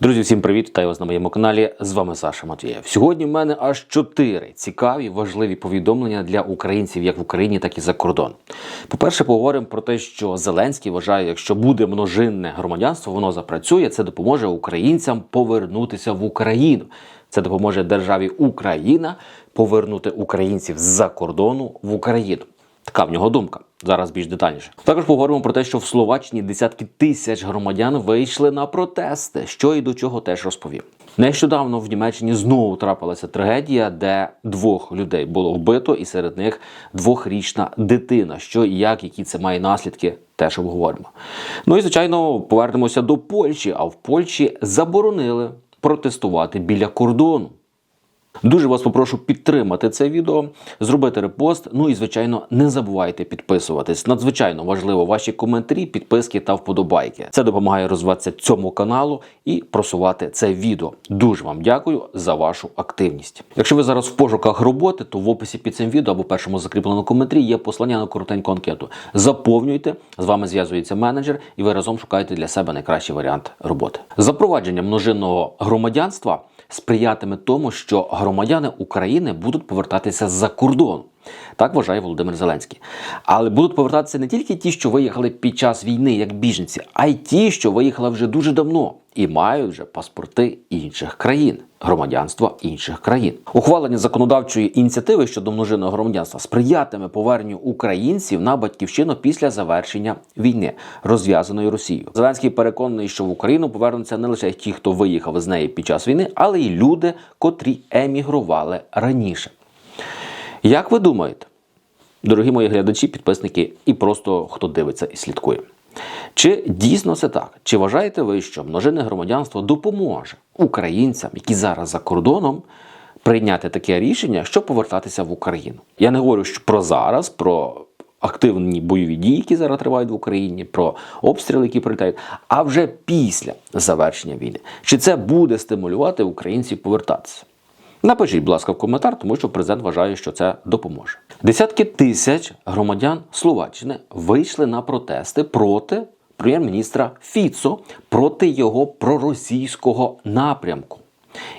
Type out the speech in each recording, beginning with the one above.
Друзі, всім привіт! Вітаю вас на моєму каналі. З вами Саша Матвієв. Сьогодні в мене аж чотири цікаві важливі повідомлення для українців як в Україні, так і за кордон. По-перше, поговоримо про те, що Зеленський вважає, якщо буде множинне громадянство, воно запрацює. Це допоможе українцям повернутися в Україну. Це допоможе державі Україна повернути українців з-за кордону в Україну. Така в нього думка. Зараз більш детальніше. Також поговоримо про те, що в Словаччині десятки тисяч громадян вийшли на протести, що і до чого теж розповім. Нещодавно в Німеччині знову трапилася трагедія, де двох людей було вбито, і серед них двохрічна дитина. Що і як, які це має наслідки, теж обговоримо. Ну і звичайно, повернемося до Польщі. А в Польщі заборонили протестувати біля кордону. Дуже вас попрошу підтримати це відео, зробити репост. Ну і звичайно, не забувайте підписуватись. Надзвичайно важливо ваші коментарі, підписки та вподобайки. Це допомагає розвиватися цьому каналу і просувати це відео. Дуже вам дякую за вашу активність. Якщо ви зараз в пошуках роботи, то в описі під цим відео або першому закріпленому коментарі є послання на коротеньку анкету. Заповнюйте, з вами зв'язується менеджер, і ви разом шукаєте для себе найкращий варіант роботи. Запровадження множинного громадянства сприятиме тому, що громадяни України будуть повертатися з-за кордону. Так вважає Володимир Зеленський. Але будуть повертатися не тільки ті, що виїхали під час війни як біженці, а й ті, що виїхали вже дуже давно і мають вже паспорти інших країн, громадянства інших країн. Ухвалення законодавчої ініціативи щодо множинного громадянства сприятиме поверненню українців на батьківщину після завершення війни, розв'язаної Росією. Зеленський переконаний, що в Україну повернуться не лише ті, хто виїхав з неї під час війни, але й люди, котрі емігрували раніше. Як ви думаєте, дорогі мої глядачі, підписники і просто хто дивиться і слідкує? Чи дійсно це так? Чи вважаєте ви, що множинне громадянство допоможе українцям, які зараз за кордоном, прийняти таке рішення, щоб повертатися в Україну? Я не говорю що про зараз, про активні бойові дії, які зараз тривають в Україні, про обстріли, які прилітають, а вже після завершення війни. Чи це буде стимулювати українців повертатися? Напишіть, будь ласка, в коментар, тому що президент вважає, що це допоможе. Десятки тисяч громадян Словаччини вийшли на протести проти прем'єр-міністра Фіцо, проти його проросійського напрямку.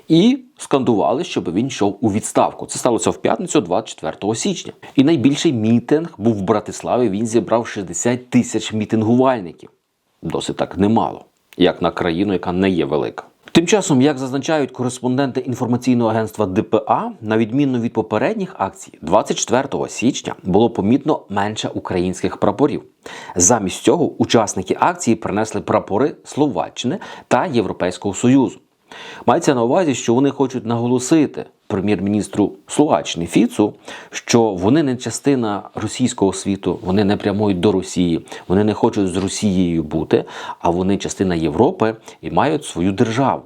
І скандували, щоб він йшов у відставку. Це сталося в п'ятницю, 24 січня. І найбільший мітинг був в Братиславі. Він зібрав 60 тисяч мітингувальників. Досить так немало, як на країну, яка не є велика. Тим часом, як зазначають кореспонденти інформаційного агентства ДПА, на відміну від попередніх акцій, 24 січня було помітно менше українських прапорів. Замість цього учасники акції принесли прапори Словаччини та Європейського Союзу. Мається на увазі, що вони хочуть наголосити прем'єр-міністру Словаччини Фіцу, що вони не частина російського світу, вони не прямують до Росії, вони не хочуть з Росією бути, а вони частина Європи і мають свою державу.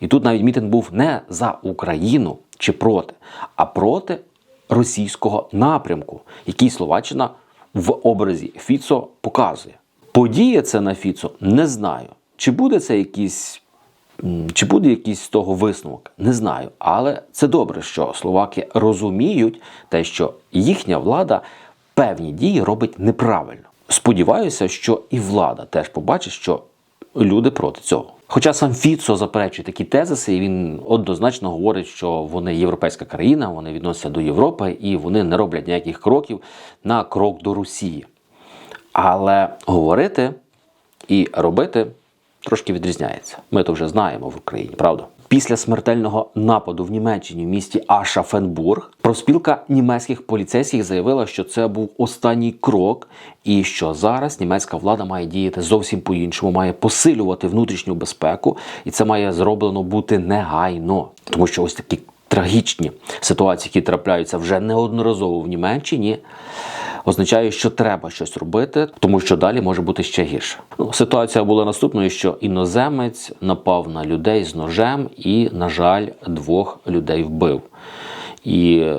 І тут навіть мітинг був не за Україну чи проти, а проти російського напрямку, який Словаччина в образі Фіцо показує. Подіє це на Фіцо не знаю. Чи буде це якийсь Чи буде якийсь з того висновок? Не знаю. Але це добре, що словаки розуміють те, що їхня влада певні дії робить неправильно. Сподіваюся, що і влада теж побачить, що люди проти цього. Хоча сам Фіцо заперечує такі тезиси, і він однозначно говорить, що вони європейська країна, вони відносяться до Європи і вони не роблять ніяких кроків на крок до Росії. Але говорити і робити трошки відрізняється. Ми то вже знаємо в Україні, правда? Після смертельного нападу в Німеччині в місті Ашафенбург профспілка німецьких поліцейських заявила, що це був останній крок, і що зараз німецька влада має діяти зовсім по-іншому, має посилювати внутрішню безпеку, і це має зроблено бути негайно, тому що ось такі трагічні ситуації, які трапляються вже неодноразово в Німеччині означає, що треба щось робити, тому що далі може бути ще гірше. Ну, ситуація була наступною, що іноземець напав на людей з ножем і, на жаль, двох людей вбив. І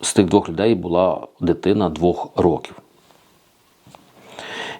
з тих двох людей була дитина двох років.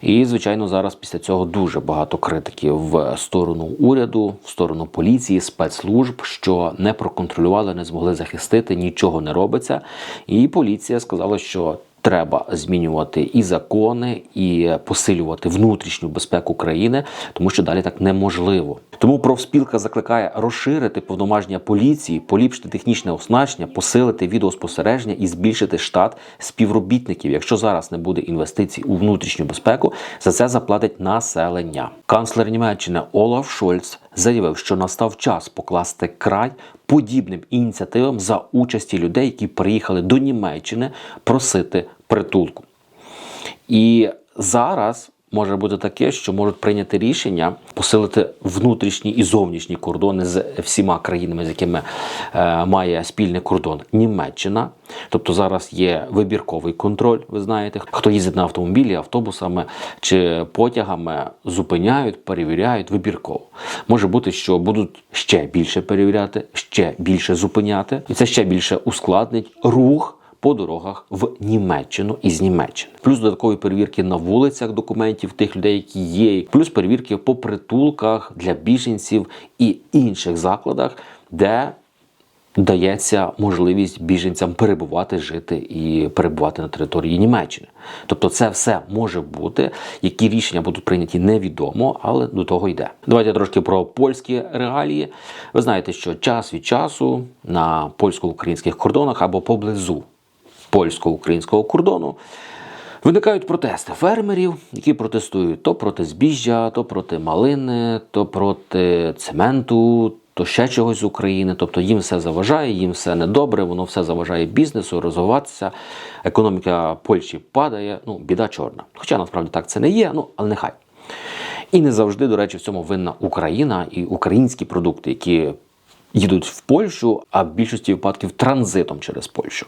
І, звичайно, зараз після цього дуже багато критики в сторону уряду, в сторону поліції, спецслужб, що не проконтролювали, не змогли захистити, нічого не робиться. І поліція сказала, що треба змінювати і закони, і посилювати внутрішню безпеку країни, тому що далі так неможливо. Тому профспілка закликає розширити повноваження поліції, поліпшити технічне оснащення, посилити відеоспостереження і збільшити штат співробітників. Якщо зараз не буде інвестицій у внутрішню безпеку, за це заплатить населення. Канцлер Німеччини Олаф Шольц заявив, що настав час покласти край подібним ініціативам за участі людей, які приїхали до Німеччини просити притулку. І зараз може бути таке, що можуть прийняти рішення посилити внутрішні і зовнішні кордони з всіма країнами, з якими е, має спільний кордон Німеччина. Тобто зараз є вибірковий контроль. Ви знаєте, хто їздить на автомобілі, автобусами чи потягами, зупиняють, перевіряють вибірково. Може бути, що будуть ще більше перевіряти, ще більше зупиняти, і це ще більше ускладнить рух по дорогах в Німеччину із Німеччини. Плюс додаткові перевірки на вулицях документів тих людей, які є, плюс перевірки по притулках для біженців і інших закладах, де дається можливість біженцям перебувати, жити і перебувати на території Німеччини. Тобто, це все може бути. Які рішення будуть прийняті, невідомо, але до того йде. Давайте трошки про польські реалії. Ви знаєте, що час від часу на польсько-українських кордонах або поблизу польсько-українського кордону. Виникають протести фермерів, які протестують то проти збіжжя, то проти малини, то проти цементу, то ще чогось з України. Тобто їм все заважає, їм все недобре, воно все заважає бізнесу розвиватися. Економіка Польщі падає. Ну, біда чорна. Хоча насправді так це не є, ну але нехай. І не завжди, до речі, в цьому винна Україна і українські продукти, які їдуть в Польщу, а в більшості випадків транзитом через Польщу,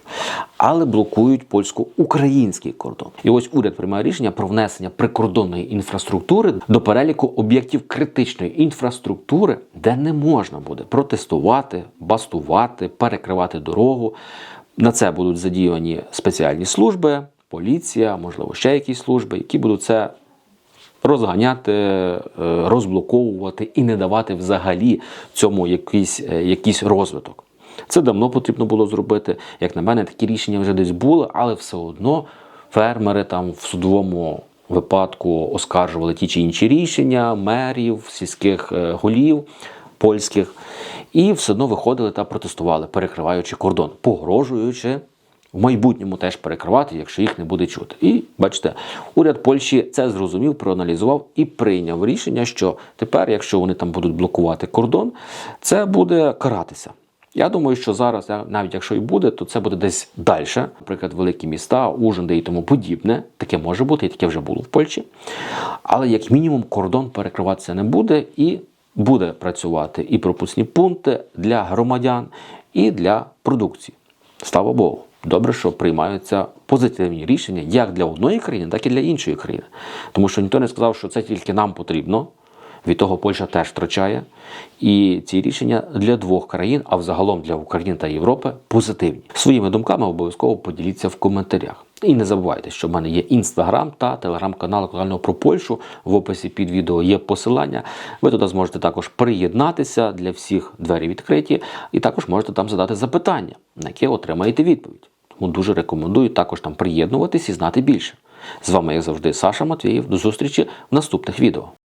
але блокують польсько-український кордон. І ось уряд приймає рішення про внесення прикордонної інфраструктури до переліку об'єктів критичної інфраструктури, де не можна буде протестувати, бастувати, перекривати дорогу. На це будуть задіяні спеціальні служби, поліція, можливо, ще якісь служби, які будуть це розганяти, е, розблоковувати і не давати взагалі цьому якийсь, е, якийсь розвиток. Це давно потрібно було зробити. Як на мене, такі рішення вже десь були, але все одно фермери там в судовому випадку оскаржували ті чи інші рішення мерів, сільських е, голів польських, і все одно виходили та протестували, перекриваючи кордон, погрожуючи в майбутньому теж перекривати, якщо їх не буде чути. І бачите, уряд Польщі це зрозумів, проаналізував і прийняв рішення, що тепер, якщо вони там будуть блокувати кордон, це буде каратися. Я думаю, що зараз, навіть якщо і буде, то це буде десь далі. Наприклад, великі міста, Ужинди і тому подібне. Таке може бути, і таке вже було в Польщі. Але як мінімум кордон перекриватися не буде і буде працювати і пропускні пункти для громадян, і для продукції. Слава Богу. Добре, що приймаються позитивні рішення як для одної країни, так і для іншої країни. Тому що ніхто не сказав, що це тільки нам потрібно. Від того Польща теж втрачає. І ці рішення для двох країн, а взагалом для України та Європи, позитивні. Своїми думками обов'язково поділіться в коментарях. І не забувайте, що в мене є інстаграм та телеграм-канал актуального про Польщу. В описі під відео є посилання. Ви туди зможете також приєднатися для всіх двері відкриті, і також можете там задати запитання, на яке отримаєте відповідь. Тому дуже рекомендую також там приєднуватись і знати більше. З вами, як завжди, Саша Матвієв. До зустрічі в наступних відео.